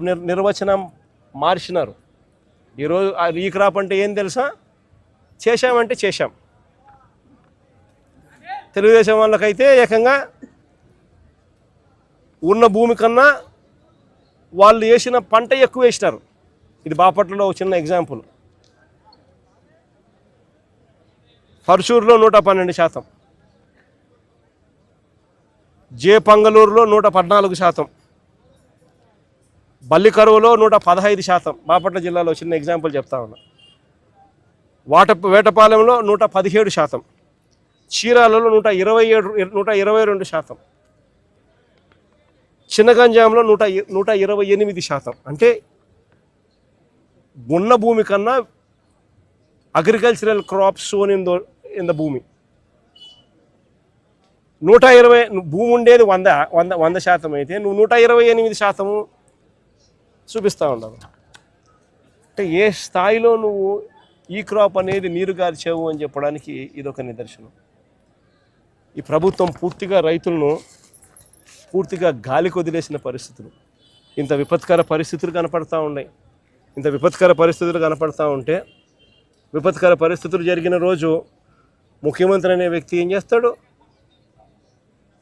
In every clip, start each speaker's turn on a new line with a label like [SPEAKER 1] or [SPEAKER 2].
[SPEAKER 1] నిర్వచనం మార్చినారు. ఈరోజు ఈ క్రాప్ అంటే ఏం తెలుసా? చేశామంటే చేశాం. తెలుగుదేశం వాళ్ళకైతే ఏకంగా ఉన్న భూమి కన్నా వాళ్ళు వేసిన పంట ఎక్కువ వేసినారు. ఇది బాపట్లలో ఒక చిన్న ఎగ్జాంపుల్ పర్చూరులో నూట పన్నెండు శాతం. జే పంగళూరులో నూట పద్నాలుగు శాతం. బల్లికరువులో నూట పదహైదు శాతం. బాపట్ల జిల్లాలో చిన్న ఎగ్జాంపుల్ చెప్తా ఉన్నా. వాట వేటపాలెంలో నూట పదిహేడు శాతం. చీరాలలో నూట ఇరవై ఏడు నూట ఇరవై రెండు శాతం. చిన్నగంజాంలో నూట నూట ఇరవై ఎనిమిది శాతం. అంటే ఉన్న భూమి కన్నా agricultural crops sown in though in the భూమి. నూట ఇరవై భూమి ఉండేది వంద వంద వంద శాతం అయితే నువ్వు నూట ఇరవై ఎనిమిది శాతము చూపిస్తూ ఉండవు అంటే ఏ స్థాయిలో నువ్వు ఈ క్రాప్ అనేది నీరు గార్చేవు అని చెప్పడానికి ఇదొక నిదర్శనం. ఈ ప్రభుత్వం పూర్తిగా రైతులను పూర్తిగా గాలికి వదిలేసిన పరిస్థితులు. ఇంత విపత్కర పరిస్థితులు కనపడతా ఉన్నాయి. ఇంత విపత్కర పరిస్థితులు కనపడతా ఉంటే విపత్కర పరిస్థితులు జరిగిన రోజు ముఖ్యమంత్రి అనే వ్యక్తి ఏం చేస్తాడు?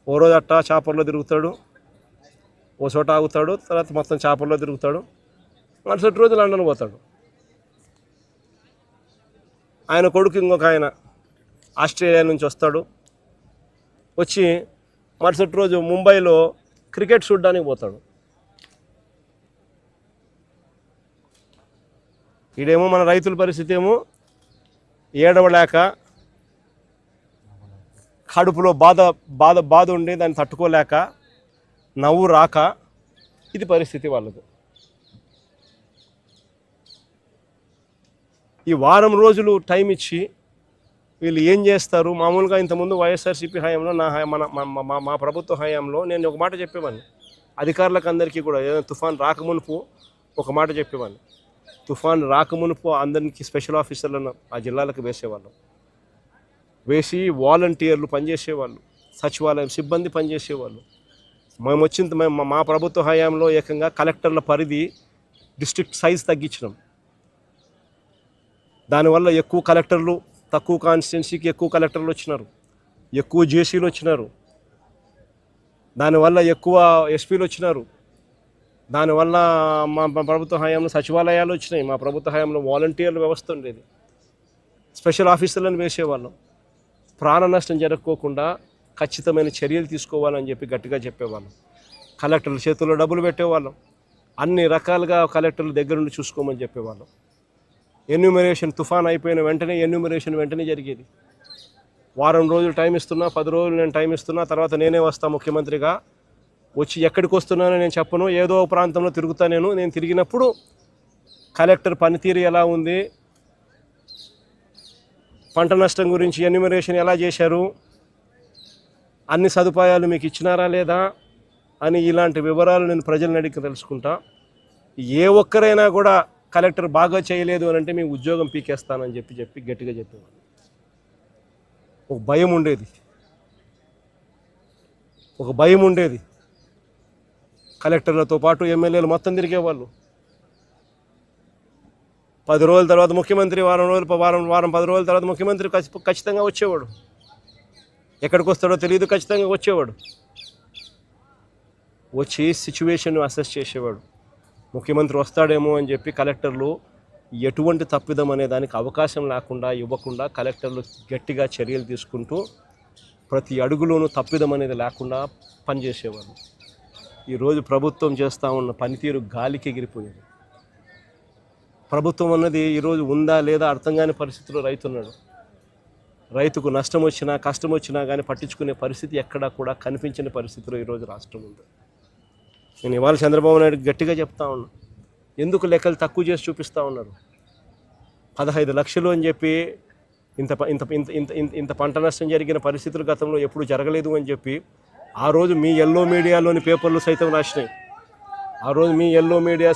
[SPEAKER 1] ఓ రోజు అట్టా చేపల్లో తిరుగుతాడు. ఓ చోట ఆగుతాడు తర్వాత మొత్తం చేపల్లో తిరుగుతాడు. మరుసటి రోజు లండన్ పోతాడు. ఆయన కొడుకు ఇంకొక ఆయన ఆస్ట్రేలియా నుంచి వస్తాడు. వచ్చి మరుసటి రోజు ముంబైలో క్రికెట్ చూడడానికి పోతాడు. ఈడేమో మన రైతుల పరిస్థితి ఏమో ఏడవలేక కడుపులో బాధ బాధ బాధ ఉండి దాన్ని తట్టుకోలేక నవ్వు రాక ఇది పరిస్థితి వాళ్ళది. ఈ వారం రోజులు టైం ఇచ్చి వీళ్ళు ఏం చేస్తారు? మామూలుగా ఇంతకుముందు వైఎస్ఆర్సీపీ హయాంలో నా హయా- మన మా- మా- మా ప్రభుత్వ హయాంలో నేను ఒక మాట చెప్పేవాడిని. అధికారులకు అందరికీ కూడా ఏదైనా తుఫాన్ రాకమునుపు ఒక మాట చెప్పేవాడిని. తుఫాన్ రాకమునుపు అందరికి స్పెషల్ ఆఫీసర్లను ఆ జిల్లాలకు వేసేవాళ్ళం. వేసి వాలంటీర్లు పనిచేసేవాళ్ళు. సచివాలయం సిబ్బంది పనిచేసేవాళ్ళు. మేము వచ్చింది మేము మా ప్రభుత్వ హయాంలో ఏకంగా కలెక్టర్ల పరిధి డిస్ట్రిక్ట్ సైజ్ తగ్గించినాం. దానివల్ల ఎక్కువ కలెక్టర్లు తక్కువ కాన్స్టిట్యున్సీకి ఎక్కువ కలెక్టర్లు వచ్చినారు. ఎక్కువ జేసీలు వచ్చినారు. దానివల్ల ఎక్కువ ఎస్పీలు వచ్చినారు. దానివల్ల మా మా ప్రభుత్వ హయాంలో సచివాలయాలు వచ్చినాయి. మా ప్రభుత్వ హయాంలో వాలంటీర్ల వ్యవస్థ ఉండేది. స్పెషల్ ఆఫీసర్లను వేసేవాళ్ళం. ప్రాణ నష్టం జరగకోకుండా ఖచ్చితమైన చర్యలు తీసుకోవాలని చెప్పి గట్టిగా చెప్పేవాళ్ళం. కలెక్టర్ల చేతుల్లో డబ్బులు పెట్టేవాళ్ళం. అన్ని రకాలుగా కలెక్టర్ల దగ్గర నుండి చూసుకోమని చెప్పేవాళ్ళం. ఎన్యూమరేషన్ తుఫాన్ అయిపోయిన వెంటనే ఎన్యూమరేషన్ వెంటనే జరిగేది. వారం రోజులు టైం ఇస్తున్నా పది రోజులు నేను టైం ఇస్తున్నా తర్వాత నేనే వస్తా ముఖ్యమంత్రిగా. వచ్చి ఎక్కడికి వస్తున్నానో నేను చెప్పను ఏదో ఒక ప్రాంతంలో తిరుగుతా నేను నేను తిరిగినప్పుడు కలెక్టర్ పనితీరు ఎలా ఉంది పంట నష్టం గురించి ఎన్యూమరేషన్ ఎలా చేశారు అన్ని సదుపాయాలు మీకు ఇచ్చినారా లేదా అని ఇలాంటి వివరాలు నేను ప్రజలను అడిగి తెలుసుకుంటా. ఏ ఒక్కరైనా కూడా కలెక్టర్ బాగా చేయలేదు అని అంటే మీ ఉద్యోగం పీకేస్తానని చెప్పి చెప్పి గట్టిగా చెప్పేవాడు ఒక భయం ఉండేది. ఒక భయం ఉండేది. కలెక్టర్లతో పాటు ఎమ్మెల్యేలు మొత్తం తిరిగేవాళ్ళు. పది రోజుల తర్వాత ముఖ్యమంత్రి వారం రోజులు వారం వారం పది రోజుల తర్వాత ముఖ్యమంత్రి ఖచ్చితంగా వచ్చేవాడు. ఎక్కడికి వస్తాడో తెలియదు ఖచ్చితంగా వచ్చేవాడు. వచ్చి సిచ్యువేషన్ అసెస్ చేసేవాడు. ముఖ్యమంత్రి వస్తాడేమో అని చెప్పి కలెక్టర్లు ఎటువంటి తప్పిదం అనే దానికి అవకాశం లేకుండా ఇవ్వకుండా కలెక్టర్లు గట్టిగా చర్యలు తీసుకుంటూ ప్రతి అడుగులోనూ తప్పిదం అనేది లేకుండా పనిచేసేవారు. ఈరోజు ప్రభుత్వం చేస్తూ ఉన్న పనితీరు గాలికి ఎగిరిపోయేది. ప్రభుత్వం అన్నది ఈరోజు ఉందా లేదా అర్థం కాని పరిస్థితిలో రైతున్నాడు రైతుకు నష్టం వచ్చినా కష్టం వచ్చినా కానీ పట్టించుకునే పరిస్థితి ఎక్కడా కూడా కనిపించని పరిస్థితిలో ఈరోజు రాష్ట్రం ఉంది. నేను ఇవాళ చంద్రబాబు నాయుడు గట్టిగా చెప్తా ఉన్నా. ఎందుకు లెక్కలు తక్కువ చేసి చూపిస్తూ ఉన్నారు? పదహైదు లక్షలు అని చెప్పి ఇంత ఇంత ఇంత ఇంత ఇంత ఇంత పంట నష్టం జరిగిన పరిస్థితులు గతంలో ఎప్పుడు జరగలేదు అని చెప్పి ఆ రోజు మీ ఎల్లో మీడియాలోని పేపర్లు సైతం రాసినాయి. ఆ రోజు మీ ఎల్లో మీడియా